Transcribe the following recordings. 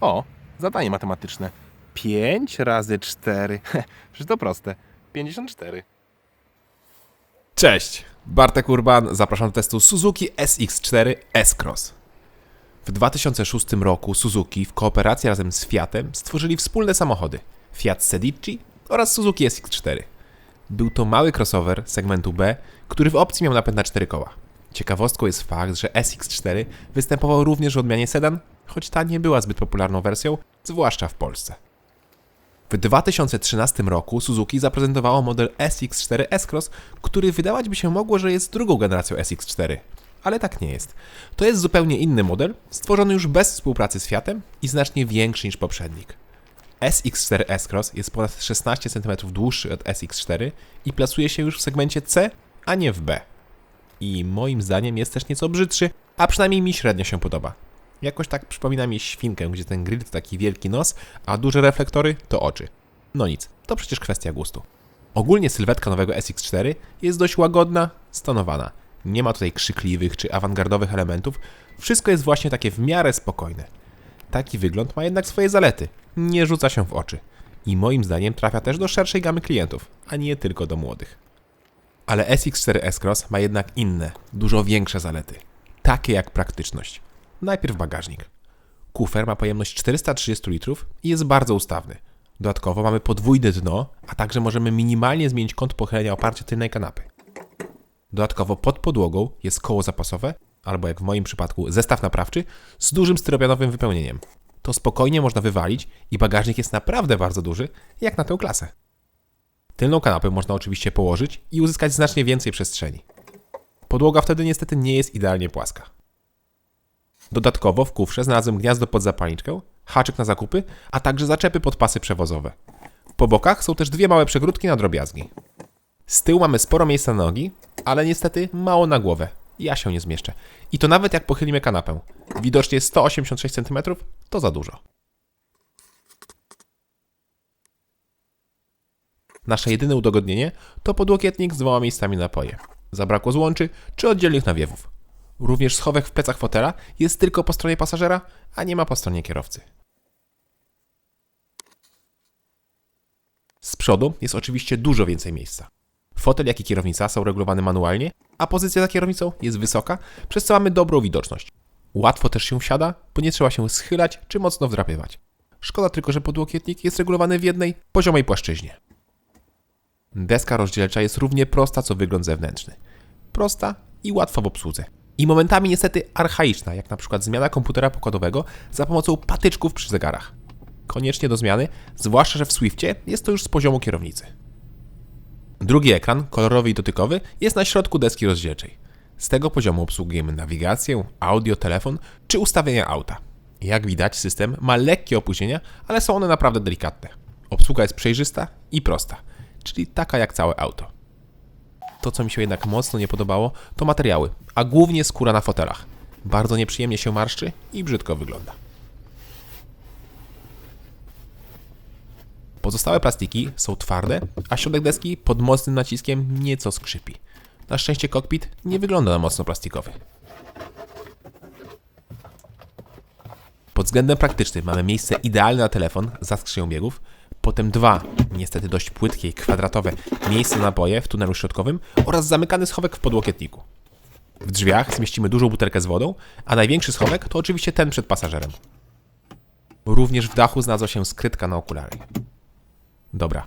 O, zadanie matematyczne. 5 razy 4. Przecież to proste. 54. Cześć! Bartek Urban, zapraszam do testu Suzuki SX4 S-Cross. W 2006 roku Suzuki w kooperacji razem z Fiatem stworzyli wspólne samochody Fiat Sedici oraz Suzuki SX4. Był to mały crossover segmentu B, który w opcji miał napęd na 4 koła. Ciekawostką jest fakt, że SX4 występował również w odmianie sedan, choć ta nie była zbyt popularną wersją, zwłaszcza w Polsce. W 2013 roku Suzuki zaprezentowało model SX4 S-Cross, który wydawać by się mogło, że jest drugą generacją SX4. Ale tak nie jest. To jest zupełnie inny model, stworzony już bez współpracy z Fiatem i znacznie większy niż poprzednik. SX4 S-Cross jest ponad 16 cm dłuższy od SX4 i plasuje się już w segmencie C, a nie w B. I moim zdaniem jest też nieco brzydszy, a przynajmniej mi średnio się podoba. Jakoś tak przypomina mi świnkę, gdzie ten grill to taki wielki nos, a duże reflektory to oczy. No nic, to przecież kwestia gustu. Ogólnie sylwetka nowego SX4 jest dość łagodna, stonowana. Nie ma tutaj krzykliwych czy awangardowych elementów, wszystko jest właśnie takie w miarę spokojne. Taki wygląd ma jednak swoje zalety, nie rzuca się w oczy. I moim zdaniem trafia też do szerszej gamy klientów, a nie tylko do młodych. Ale SX4 S-Cross ma jednak inne, dużo większe zalety. Takie jak praktyczność. Najpierw bagażnik. Kufer ma pojemność 430 litrów i jest bardzo ustawny. Dodatkowo mamy podwójne dno, a także możemy minimalnie zmienić kąt pochylenia oparcia tylnej kanapy. Dodatkowo pod podłogą jest koło zapasowe, albo jak w moim przypadku zestaw naprawczy, z dużym styropianowym wypełnieniem. To spokojnie można wywalić i bagażnik jest naprawdę bardzo duży, jak na tę klasę. Tylną kanapę można oczywiście położyć i uzyskać znacznie więcej przestrzeni. Podłoga wtedy niestety nie jest idealnie płaska. Dodatkowo w kufrze znalazłem gniazdo pod zapalniczkę, haczyk na zakupy, a także zaczepy pod pasy przewozowe. Po bokach są też dwie małe przegródki na drobiazgi. Z tyłu mamy sporo miejsca na nogi, ale niestety mało na głowę. Ja się nie zmieszczę. I to nawet jak pochylimy kanapę. Widocznie 186 cm to za dużo. Nasze jedyne udogodnienie to podłokietnik z dwoma miejscami na napoje. Zabrakło złączy czy oddzielnych nawiewów. Również schowek w plecach fotela jest tylko po stronie pasażera, a nie ma po stronie kierowcy. Z przodu jest oczywiście dużo więcej miejsca. Fotel, jak i kierownica są regulowane manualnie, a pozycja za kierownicą jest wysoka, przez co mamy dobrą widoczność. Łatwo też się wsiada, bo nie trzeba się schylać czy mocno wdrapywać. Szkoda tylko, że podłokietnik jest regulowany w jednej, poziomej płaszczyźnie. Deska rozdzielcza jest równie prosta co wygląd zewnętrzny. Prosta i łatwa w obsłudze. I momentami niestety archaiczna, jak na przykład zmiana komputera pokładowego za pomocą patyczków przy zegarach. Koniecznie do zmiany, zwłaszcza, że w Swiftie jest to już z poziomu kierownicy. Drugi ekran, kolorowy i dotykowy, jest na środku deski rozdzielczej. Z tego poziomu obsługujemy nawigację, audio, telefon czy ustawienia auta. Jak widać, system ma lekkie opóźnienia, ale są one naprawdę delikatne. Obsługa jest przejrzysta i prosta, czyli taka jak całe auto. To, co mi się jednak mocno nie podobało, to materiały, a głównie skóra na fotelach. Bardzo nieprzyjemnie się marszczy i brzydko wygląda. Pozostałe plastiki są twarde, a środek deski pod mocnym naciskiem nieco skrzypi. Na szczęście kokpit nie wygląda na mocno plastikowy. Pod względem praktycznym mamy miejsce idealne na telefon za skrzynią biegów, potem dwa, niestety dość płytkie i kwadratowe, miejsce na napoje w tunelu środkowym oraz zamykany schowek w podłokietniku. W drzwiach zmieścimy dużą butelkę z wodą, a największy schowek to oczywiście ten przed pasażerem. Również w dachu znalazła się skrytka na okulary. Dobra,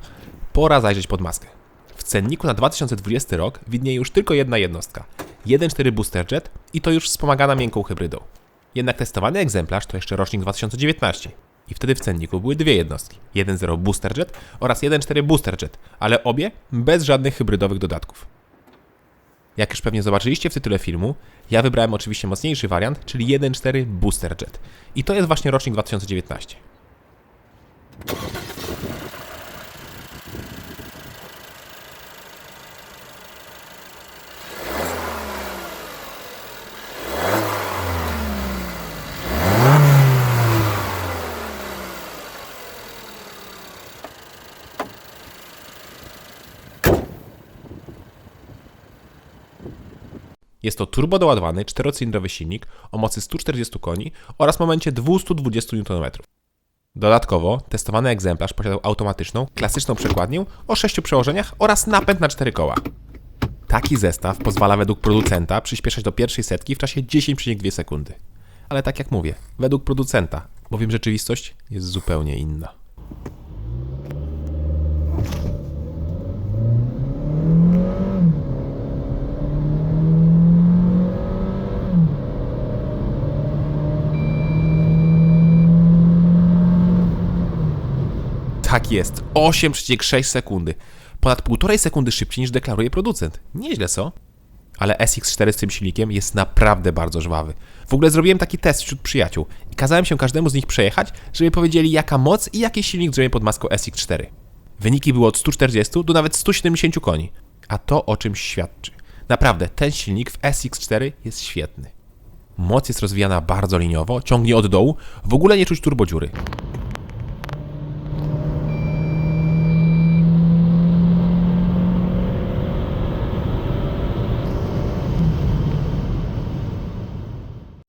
pora zajrzeć pod maskę. W cenniku na 2020 rok widnieje już tylko jedna jednostka. 1.4 Booster Jet i to już wspomagana miękką hybrydą. Jednak testowany egzemplarz to jeszcze rocznik 2019. I wtedy w cenniku były dwie jednostki. 1.0 Booster Jet oraz 1.4 Booster Jet, ale obie bez żadnych hybrydowych dodatków. Jak już pewnie zobaczyliście w tytule filmu, ja wybrałem oczywiście mocniejszy wariant, czyli 1.4 Booster Jet. I to jest właśnie rocznik 2019. Jest to turbo doładowany czterocylindrowy silnik o mocy 140 koni oraz momencie 220 Nm. Dodatkowo testowany egzemplarz posiadał automatyczną, klasyczną przekładnię o 6 przełożeniach oraz napęd na 4 koła. Taki zestaw pozwala według producenta przyspieszać do pierwszej setki w czasie 10,2 sekundy. Ale tak jak mówię, według producenta, bowiem rzeczywistość jest zupełnie inna. Jest, 8,6 sekundy. Ponad 1,5 sekundy szybciej niż deklaruje producent. Nieźle, co? Ale SX4 z tym silnikiem jest naprawdę bardzo żwawy. W ogóle zrobiłem taki test wśród przyjaciół i kazałem się każdemu z nich przejechać, żeby powiedzieli jaka moc i jaki silnik drzemie pod maską SX4. Wyniki były od 140 do nawet 170 koni. A to o czymś świadczy. Naprawdę, ten silnik w SX4 jest świetny. Moc jest rozwijana bardzo liniowo, ciągnie od dołu, w ogóle nie czuć turbodziury.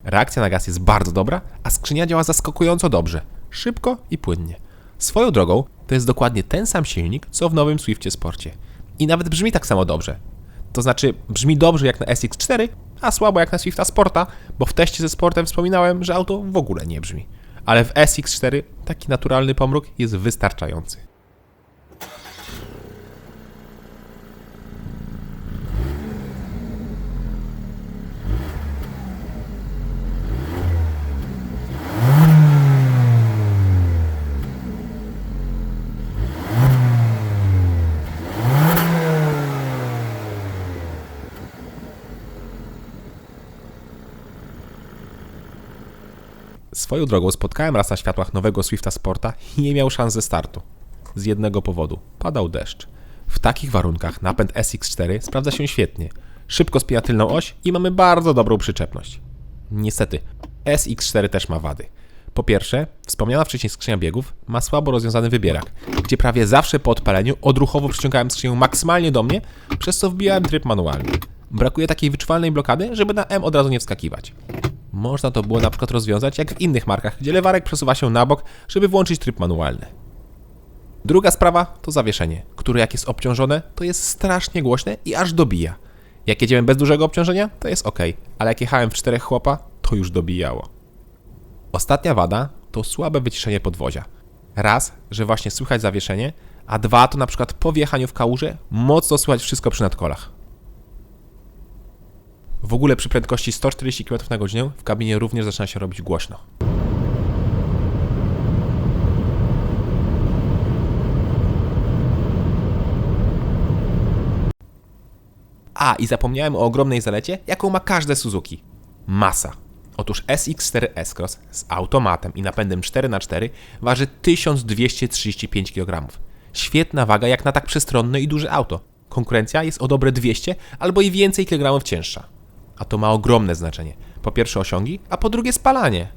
Reakcja na gaz jest bardzo dobra, a skrzynia działa zaskakująco dobrze, szybko i płynnie. Swoją drogą, to jest dokładnie ten sam silnik, co w nowym Swiftie Sporcie. I nawet brzmi tak samo dobrze. To znaczy, brzmi dobrze jak na SX4, a słabo jak na Swifta Sporta, bo w teście ze Sportem wspominałem, że auto w ogóle nie brzmi. Ale w SX4 taki naturalny pomruk jest wystarczający. Swoją drogą spotkałem raz na światłach nowego Swifta Sporta i nie miał szans ze startu. Z jednego powodu. Padał deszcz. W takich warunkach napęd SX4 sprawdza się świetnie. Szybko spija tylną oś i mamy bardzo dobrą przyczepność. Niestety, SX4 też ma wady. Po pierwsze, wspomniana wcześniej skrzynia biegów ma słabo rozwiązany wybierak, gdzie prawie zawsze po odpaleniu odruchowo przyciągałem skrzynię maksymalnie do mnie, przez co wbijałem tryb manualny. Brakuje takiej wyczuwalnej blokady, żeby na M od razu nie wskakiwać. Można to było na przykład rozwiązać jak w innych markach, gdzie lewarek przesuwa się na bok, żeby włączyć tryb manualny. Druga sprawa to zawieszenie, które jak jest obciążone, to jest strasznie głośne i aż dobija. Jak jedziemy bez dużego obciążenia, to jest ok, ale jak jechałem w czterech chłopa, to już dobijało. Ostatnia wada to słabe wyciszenie podwozia. Raz, że właśnie słychać zawieszenie, a dwa to na przykład po wjechaniu w kałużę mocno słychać wszystko przy nadkolach. W ogóle przy prędkości 140 km na godzinę w kabinie również zaczyna się robić głośno. A, i zapomniałem o ogromnej zalecie, jaką ma każde Suzuki. Masa. Otóż SX4 S-Cross z automatem i napędem 4x4 waży 1235 kg. Świetna waga jak na tak przestronne i duże auto. Konkurencja jest o dobre 200 albo i więcej kilogramów cięższa. A to ma ogromne znaczenie. Po pierwsze osiągi, a po drugie spalanie.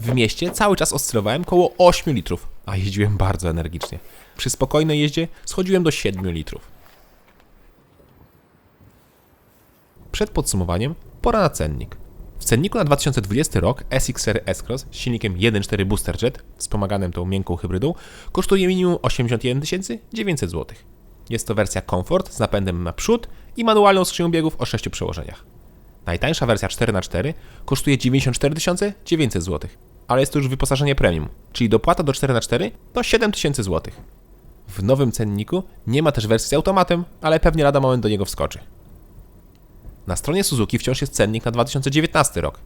W mieście cały czas oscylowałem koło 8 litrów, a jeździłem bardzo energicznie. Przy spokojnej jeździe schodziłem do 7 litrów. Przed podsumowaniem pora na cennik. W cenniku na 2020 rok SX4 S-Cross z silnikiem 1.4 Booster Jet, wspomaganym tą miękką hybrydą, kosztuje minimum 81 900 zł. Jest to wersja Comfort z napędem na przód i manualną skrzynią biegów o 6 przełożeniach. Najtańsza wersja 4x4 kosztuje 94 900 zł, ale jest to już wyposażenie premium, czyli dopłata do 4x4 to 7000 zł. W nowym cenniku nie ma też wersji z automatem, ale pewnie lada moment do niego wskoczy. Na stronie Suzuki wciąż jest cennik na 2019 rok.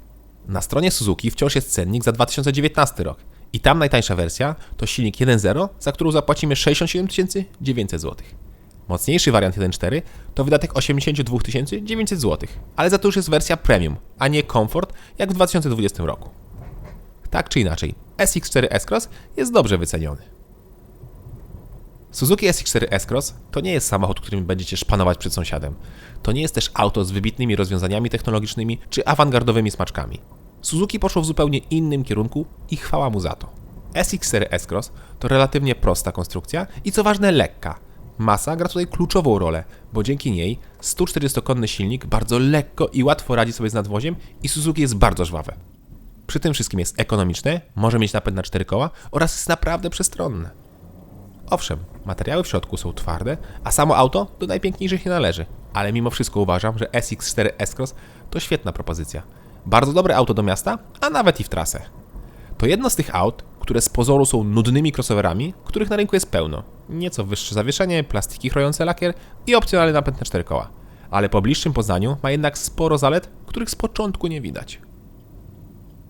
Na stronie Suzuki wciąż jest cennik za 2019 rok. I tam najtańsza wersja to silnik 1.0, za którą zapłacimy 67 900 zł. Mocniejszy wariant 1.4 to wydatek 82 900 zł, ale za to już jest wersja premium, a nie komfort jak w 2020 roku. Tak czy inaczej, SX4 S-Cross jest dobrze wyceniony. Suzuki SX4 S-Cross to nie jest samochód, którym będziecie szpanować przed sąsiadem. To nie jest też auto z wybitnymi rozwiązaniami technologicznymi czy awangardowymi smaczkami. Suzuki poszło w zupełnie innym kierunku i chwała mu za to. SX4 S-Cross to relatywnie prosta konstrukcja i co ważne lekka. Masa gra tutaj kluczową rolę, bo dzięki niej 140-konny silnik bardzo lekko i łatwo radzi sobie z nadwoziem i Suzuki jest bardzo żwawe. Przy tym wszystkim jest ekonomiczne, może mieć napęd na 4 koła oraz jest naprawdę przestronne. Owszem, materiały w środku są twarde, a samo auto do najpiękniejszych nie należy, ale mimo wszystko uważam, że SX4 S-Cross to świetna propozycja. Bardzo dobre auto do miasta, a nawet i w trasę. To jedno z tych aut, które z pozoru są nudnymi crossoverami, których na rynku jest pełno. Nieco wyższe zawieszenie, plastiki chrojące lakier i opcjonalny napęd na 4 koła. Ale po bliższym poznaniu ma jednak sporo zalet, których z początku nie widać.